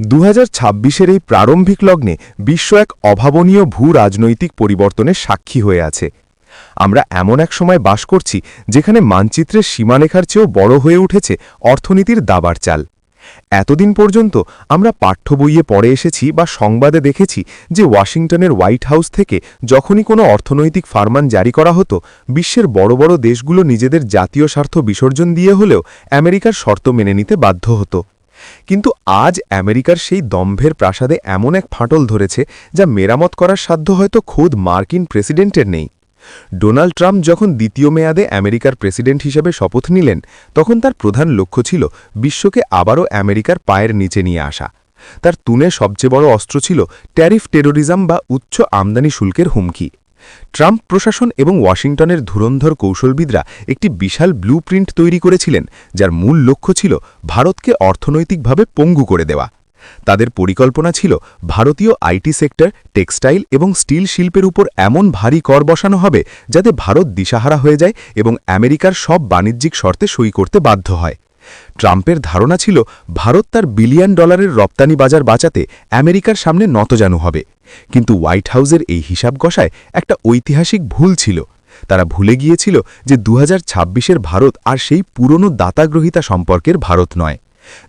দু হাজার এই প্রারম্ভিক লগ্নে বিশ্ব এক অভাবনীয় ভূ রাজনৈতিক পরিবর্তনের সাক্ষী হয়ে আছে। আমরা এমন এক সময় বাস করছি যেখানে মানচিত্রের সীমারেখার চেয়েও বড় হয়ে উঠেছে অর্থনীতির দাবার চাল। এতদিন পর্যন্ত আমরা পাঠ্য বইয়ে পড়ে এসেছি বা সংবাদে দেখেছি যে ওয়াশিংটনের হোয়াইট হাউস থেকে যখনই কোনো অর্থনৈতিক ফারমান জারি করা হতো, বিশ্বের বড় বড় দেশগুলো নিজেদের জাতীয় স্বার্থ বিসর্জন দিয়ে হলেও আমেরিকার শর্ত মেনে নিতে বাধ্য হতো। কিন্তু আজ আমেরিকার সেই দম্ভের প্রাসাদে এমন এক ফাটল ধরেছে যা মেরামত করার সাধ্য হয়তো খোদ মার্কিন প্রেসিডেন্টের নেই। ডোনাল্ড ট্রাম্প যখন দ্বিতীয় মেয়াদে আমেরিকার প্রেসিডেন্ট হিসেবে শপথ নিলেন, তখন তার প্রধান লক্ষ্য ছিল বিশ্বকে আবারও আমেরিকার পায়ের নিচে নিয়ে আসা। তার তুনে সবচেয়ে বড় অস্ত্র ছিল ট্যারিফ টেরোরিজম বা উচ্চ আমদানি শুল্কের হুমকি। ট্রাম্প প্রশাসন এবং ওয়াশিংটনের ধুরন্ধর কৌশলবিদরা একটি বিশাল ব্লু তৈরি করেছিলেন, যার মূল লক্ষ্য ছিল ভারতকে অর্থনৈতিকভাবে পঙ্গু করে দেওয়া। তাদের পরিকল্পনা ছিল ভারতীয় আইটি সেক্টর, টেক্সটাইল এবং স্টিল শিল্পের উপর এমন ভারী কর বসানো হবে যাতে ভারত দিশাহারা হয়ে যায় এবং আমেরিকার সব বাণিজ্যিক শর্তে সই করতে বাধ্য হয়। ট্রাম্পের ধারণা ছিল ভারত তার বিলিয়ন ডলারের রপ্তানি বাজার বাঁচাতে আমেরিকার সামনে নতজানু হবে। কিন্তু হোয়াইট হাউসের এই হিসাব গসায় একটা ঐতিহাসিক ভুল ছিল। তারা ভুলে গিয়েছিল যে দু হাজার ভারত আর সেই পুরনো দাতাগ্রহিতা সম্পর্কের ভারত নয়।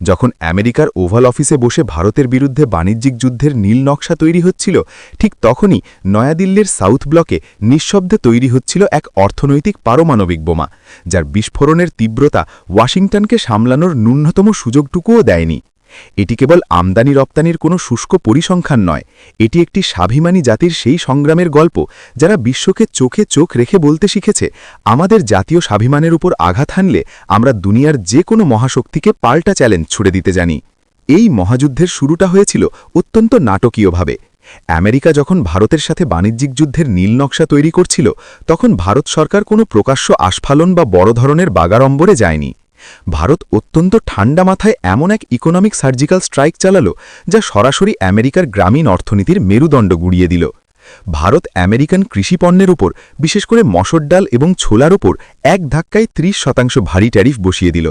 যখন আমেরিকার ওভাল অফিসে বসে ভারতের বিরুদ্ধে বাণিজ্যিক যুদ্ধের নীল নকশা তৈরি হচ্ছিল, ঠিক তখনই নয়াদিল্লির সাউথ ব্লকে নিঃশব্দে তৈরি হচ্ছিল এক অর্থনৈতিক পারমাণবিক বোমা, যার বিস্ফোরণের তীব্রতা ওয়াশিংটনকে সামলানোর ন্যূনতম সুযোগটুকুও দেয়নি। এটি কেবল আমদানি রপ্তানির কোনো শুষ্ক পরিসংখ্যান নয়, এটি একটি স্বাভিমানী জাতির সেই সংগ্রামের গল্প যারা বিশ্বকে চোখে চোখ রেখে বলতে শিখেছে, আমাদের জাতীয় স্বাভিমানের উপর আঘাত হানলে আমরা দুনিয়ার যে কোনো মহাশক্তিকে পাল্টা চ্যালেঞ্জ ছুড়ে দিতে জানি। এই মহাযুদ্ধের শুরুটা হয়েছিল অত্যন্ত নাটকীয়ভাবে। আমেরিকা যখন ভারতের সাথে বাণিজ্যিক যুদ্ধের নীল নকশা তৈরি করছিল, তখন ভারত সরকার কোনো প্রকাশ্য আস্ফালন বা বড় ধরনের বাগাড়ম্বরে যায়নি। ভারত অত্যন্ত ঠান্ডা মাথায় এমন এক ইকোনমিক সার্জিক্যাল স্ট্রাইক চালালো যা সরাসরি আমেরিকার গ্রামীণ অর্থনীতির মেরুদণ্ড গুড়িয়ে দিল। ভারত আমেরিকান কৃষিপণ্যের উপর, বিশেষ করে মসর ডাল এবং ছোলার ওপর এক ধাক্কায় ৩০ শতাংশ ভারী ট্যারিফ বসিয়ে দিল।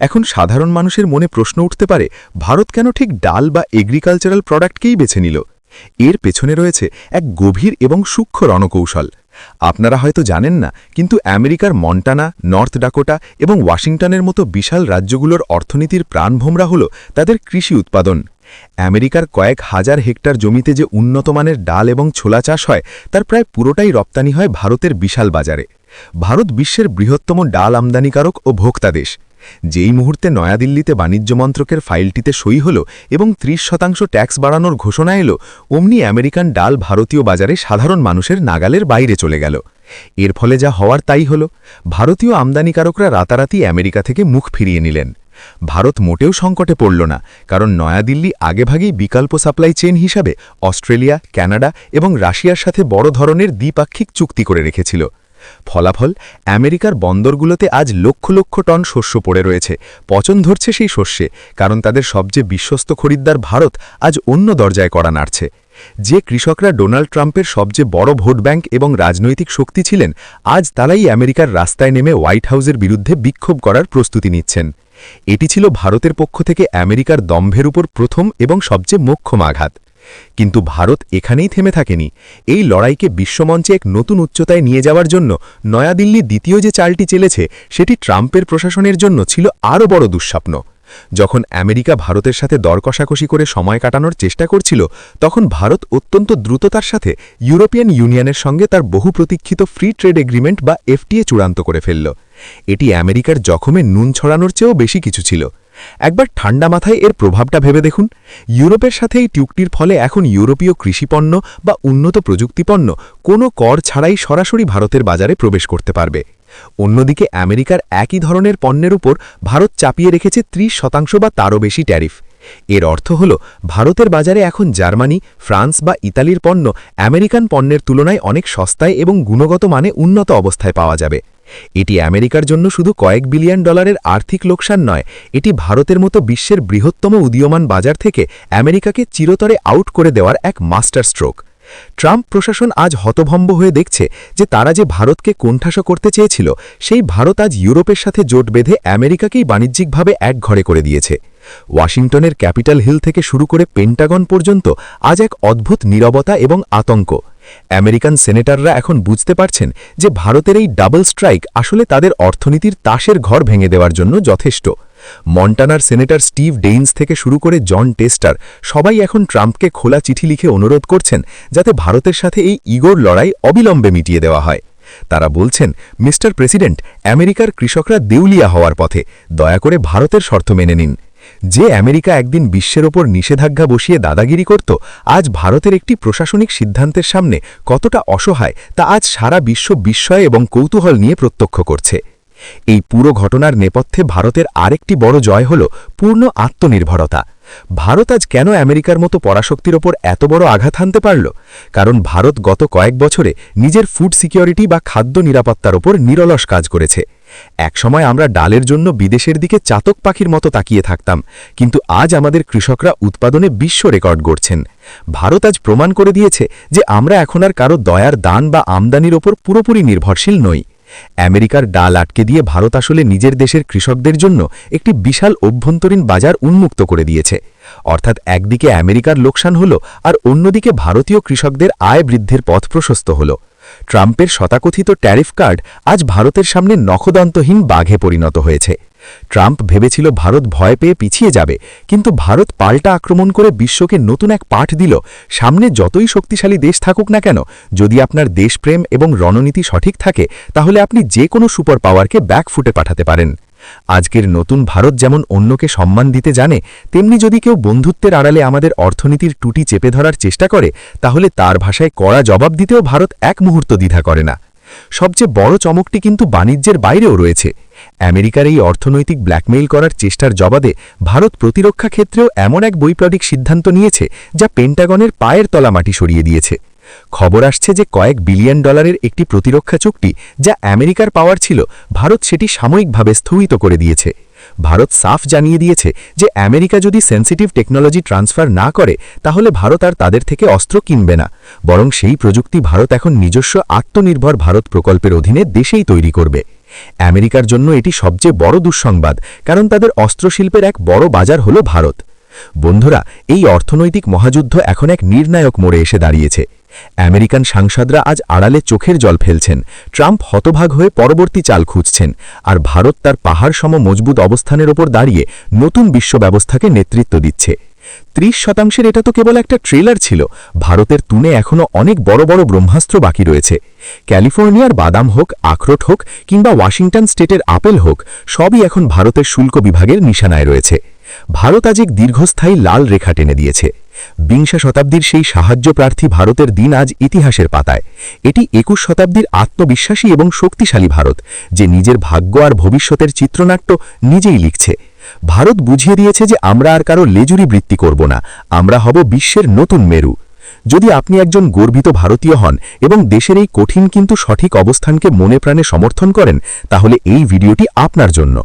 এখন সাধারণ মানুষের মনে প্রশ্ন উঠতে পারে, ভারত কেন ঠিক ডাল বা এগ্রিকালচারাল প্রোডাক্টকেই বেছে নিল? এর পেছনে রয়েছে এক গভীর এবং সূক্ষ্ম রণকৌশল। আপনারা হয়তো জানেন না, কিন্তু আমেরিকার মন্টানা, নর্থ ডাকোটা এবং ওয়াশিংটনের মতো বিশাল রাজ্যগুলোর অর্থনীতির প্রাণভোমরা হল তাদের কৃষি উৎপাদন। আমেরিকার কয়েক হাজার হেক্টর জমিতে যে উন্নতমানের ডাল এবং ছোলা চাষ হয়, তার প্রায় পুরোটাই রপ্তানি হয় ভারতের বিশাল বাজারে। ভারত বিশ্বের বৃহত্তম ডাল আমদানিকারক ও ভোক্তা দেশ। যেই মুহূর্তে নয়াদিল্লিতে বাণিজ্য মন্ত্রকের ফাইলটিতে সই হল এবং ৩০ শতাংশ ট্যাক্স বাড়ানোর ঘোষণা এলো, অমনি আমেরিকান ডাল ভারতীয় বাজারে সাধারণ মানুষের নাগালের বাইরে চলে গেল। এর ফলে যা হওয়ার তাই হল। ভারতীয় আমদানিকারকরা রাতারাতি আমেরিকা থেকে মুখ ফিরিয়ে নিলেন। ভারত মোটেও সংকটে পড়ল না, কারণ নয়াদিল্লি আগেভাগেই বিকল্প সাপ্লাই চেন হিসাবে অস্ট্রেলিয়া ক্যানাডা এবং রাশিয়ার সাথে বড় ধরনের দ্বিপাক্ষিক চুক্তি করে রেখেছিল। ফলাফল আমেরিকার বন্দরগুলোতে আজ লক্ষ লক্ষ টন শস্য পড়ে রয়েছে। পচন ধরছে সেই শস্যে, কারণ তাদের সবচেয়ে বিশ্বস্ত খরিদ্দার ভারত আজ অন্য দরজায় করা নাড়ছে। যে কৃষকরা ডোনাল্ড ট্রাম্পের সবচেয়ে বড় ভোট ব্যাংক এবং রাজনৈতিক শক্তি ছিলেন, আজ তারাই আমেরিকার রাস্তায় নেমে হোয়াইট হাউসের বিরুদ্ধে বিক্ষোভ করার প্রস্তুতি নিচ্ছেন। এটি ছিল ভারতের পক্ষ থেকে আমেরিকার দম্ভের উপর প্রথম এবং সবচেয়ে মোক্ষম আঘাত। কিন্তু ভারত এখানেই থেমে থাকেনি। এই লড়াইকে বিশ্বমঞ্চে এক নতুন উচ্চতায় নিয়ে যাওয়ার জন্য নয়াদিল্লি দ্বিতীয় যে চালটি চেলেছে, সেটি ট্রাম্পের প্রশাসনের জন্য ছিল আরও বড় দুঃস্বপ্ন। যখন আমেরিকা ভারতের সাথে দর কষাকষি করে সময় কাটানোর চেষ্টা করছিল, তখন ভারত অত্যন্ত দ্রুততার সাথে ইউরোপিয়ান ইউনিয়নের সঙ্গে তার বহু প্রতীক্ষিত ফ্রি ট্রেড এগ্রিমেন্ট বা এফটিএ চূড়ান্ত করে ফেলল। এটি আমেরিকার জখমে নুন ছড়ানোর চেয়েও বেশি কিছু ছিল। একবার ঠান্ডা মাথায় এর প্রভাবটা ভেবে দেখুন। ইউরোপের সাথে এই টিউকটির ফলে এখন ইউরোপীয় কৃষিপণ্য বা উন্নত প্রযুক্তিপণ্য কোনো কর ছাড়াই সরাসরি ভারতের বাজারে প্রবেশ করতে পারবে। অন্যদিকে আমেরিকার একই ধরনের পণ্যের উপর ভারত চাপিয়ে রেখেছে ৩০ শতাংশ বা তারও বেশি ট্যারিফ। এর অর্থ হল, ভারতের বাজারে এখন জার্মানি, ফ্রান্স বা ইতালির পণ্য আমেরিকান পণ্যের তুলনায় অনেক সস্তায় এবং গুণগত মানে উন্নত অবস্থায় পাওয়া যাবে। এটি আমেরিকার জন্য শুধু কয়েক বিলিয়ন ডলারের আর্থিক লোকসান নয়, এটি ভারতের মতো বিশ্বের বৃহত্তম উদীয়মান বাজার থেকে আমেরিকাকে চিরতরে আউট করে দেওয়ার এক মাস্টার স্ট্রোক। ট্রাম্প প্রশাসন আজ হতভম্ব হয়ে দেখছে যে তারা যে ভারতকে কোণঠাসা করতে চেয়েছিল, সেই ভারত আজ ইউরোপের সাথে জোট বেঁধে আমেরিকাকেই বাণিজ্যিকভাবে এক ঘরে করে দিয়েছে। ওয়াশিংটনের ক্যাপিটাল হিল থেকে শুরু করে পেন্টাগন পর্যন্ত আজ এক অদ্ভুত নীরবতা এবং আতঙ্ক। আমেরিকান সেনেটাররা এখন বুঝতে পারছেন যে ভারতের এই ডাবল স্ট্রাইক আসলে তাদের অর্থনীতির তাসের ঘর ভেঙে দেওয়ার জন্য যথেষ্ট। মন্টানার সেনেটর স্টিভ ডেইনস থেকে শুরু করে জন টেস্টার সবাই এখন ট্রাম্পকে খোলা চিঠি লিখে অনুরোধ করছেন যাতে ভারতের সাথে এই ইগোর লড়াই অবিলম্বে মিটিয়ে দেওয়া হয়। তারা বলছেন, মিস্টার প্রেসিডেন্ট, আমেরিকার কৃষকরা দেউলিয়া হওয়ার পথে। দয়া করে ভারতের শর্ত মেনে নিন। যে আমেরিকা একদিন বিশ্বের ওপর নিষেধাজ্ঞা বসিয়ে দাদাগিরি করত, আজ ভারতের একটি প্রশাসনিক সিদ্ধান্তের সামনে কতটা অসহায় তা আজ সারা বিশ্ব বিস্ময় এবং কৌতূহল নিয়ে প্রত্যক্ষ করছে। এই পুরো ঘটনার নেপথ্যে ভারতের আরেকটি বড় জয় হল পূর্ণ আত্মনির্ভরতা। ভারত আজ কেন আমেরিকার মতো পরাশক্তির ওপর এত বড় আঘাত হানতে পারল? কারণ ভারত গত কয়েক বছরে নিজের ফুড সিকিউরিটি বা খাদ্য নিরাপত্তার ওপর নিরলস কাজ করেছে। একসময় আমরা ডালের জন্য বিদেশের দিকে চাতক পাখির মতো তাকিয়ে থাকতাম, কিন্তু আজ আমাদের কৃষকরা উৎপাদনে বিশ্ব রেকর্ড গড়ছেন। ভারত আজ প্রমাণ করে দিয়েছে যে আমরা এখন আর কারও দয়ার দান বা আমদানির ওপর পুরোপুরি নির্ভরশীল নই। আমেরিকার ডাল আটকে দিয়ে ভারত আসলে নিজের দেশের কৃষকদের জন্য একটি বিশাল অভ্যন্তরীণ বাজার উন্মুক্ত করে দিয়েছে। অর্থাৎ একদিকে আমেরিকার লোকসান হল আর অন্যদিকে ভারতীয় কৃষকদের আয় বৃদ্ধির পথ প্রশস্ত হল। ট্রাম্পের শতাকথিত ট্যারিফ কার্ড আজ ভারতের সামনে নখদন্তহীন বাঘে পরিণত হয়েছে। ট্রাম্প ভেবেছিল ভারত ভয় পেয়ে পিছিয়ে যাবে, কিন্তু ভারত পাল্টা আক্রমণ করে বিশ্বকে নতুন এক পাঠ দিল। সামনে যতই শক্তিশালী দেশ থাকুক না কেন, যদি আপনার দেশপ্রেম এবং রণনীতি সঠিক থাকে, তাহলে আপনি যে কোনো সুপার পাওয়ারকে ব্যাক ফুটে পাঠাতে পারেন। আজকের নতুন ভারত যেমন অন্যকে সম্মান দিতে জানে, তেমনি যদি কেউ বন্ধুত্বের আড়ালে আমাদের অর্থনীতির টুটি চেপে ধরার চেষ্টা করে, তাহলে তার ভাষায় কড়া জবাব দিতেও ভারত এক মুহূর্ত দ্বিধা করে না। সবচেয়ে বড় চমকটি কিন্তু বাণিজ্যের বাইরেও রয়েছে। আমেরিকার এই অর্থনৈতিক ব্ল্যাকমেইল করার চেষ্টার জবাবে ভারত প্রতিরক্ষা ক্ষেত্রেও এমন এক বৈপ্লবিক সিদ্ধান্ত নিয়েছে যা পেন্টাগনের পায়ের তলা মাটি সরিয়ে দিয়েছে। খবর আসছে যে কয়েক বিলিয়ন ডলারের একটি প্রতিরক্ষা চুক্তি যা আমেরিকার পাওয়ার ছিল, ভারত সেটি সাময়িকভাবে স্থগিত করে দিয়েছে। ভারত সাফ জানিয়ে দিয়েছে যে আমেরিকা যদি সেন্সিটিভ টেকনোলজি ট্রান্সফার না করে, তাহলে ভারত আর তাদের থেকে অস্ত্র কিনবে না। বরং সেই প্রযুক্তি ভারত এখন নিজস্ব আত্মনির্ভর ভারত প্রকল্পের অধীনে দেশেই তৈরি করবে। আমেরিকার জন্য এটি সবচেয়ে বড় দুঃসংবাদ, কারণ তাদের অস্ত্রশিল্পের এক বড় বাজার হল ভারত। বন্ধুরা, এই অর্থনৈতিক মহাযুদ্ধ এখন এক নির্ণায়ক মোড়ে এসে দাঁড়িয়েছে। আমেরিকান সাংসদরা আজ আড়ালে চোখের জল ফেলছেন। ট্রাম্প হতভাগ হয়ে পরবর্তী চাল খুঁজছেন আর ভারত তার পাহাড় সম মজবুত অবস্থানের ওপর দাঁড়িয়ে নতুন বিশ্ব ব্যবস্থাকে নেতৃত্ব দিচ্ছে। ত্রিশ শতাংশের এটা তো কেবল একটা ট্রেলার ছিল। ভারতের তুনে এখনও অনেক বড় বড় ব্রহ্মাস্ত্র বাকি রয়েছে। ক্যালিফোর্নিয়ার বাদাম হোক, আখরোট হোক কিংবা ওয়াশিংটন স্টেটের আপেল হোক, সবই এখন ভারতের শুল্ক বিভাগের নিশানায় রয়েছে। ভারত আজ এক দীর্ঘস্থায়ী লাল রেখা টেনে দিয়েছে। বিংশ শতাব্দীর সেই সাহায্য প্রার্থী ভারতের দিন আজ ইতিহাসের পাতায়। এটি একুশ শতাব্দীর আত্মবিশ্বাসী এবং শক্তিশালী ভারত, যে নিজের ভাগ্য আর ভবিষ্যতের চিত্রনাট্য নিজেই লিখছে। ভারত বুঝিয়ে দিয়েছে যে আমরা আর কারও লেজুরি বৃত্তি করব না, আমরা হব বিশ্বের নতুন মেরু। যদি আপনি একজন গর্বিত ভারতীয় হন এবং দেশের এই কঠিন কিন্তু সঠিক অবস্থানকে মনে প্রাণে সমর্থন করেন, তাহলে এই ভিডিওটি আপনার জন্য।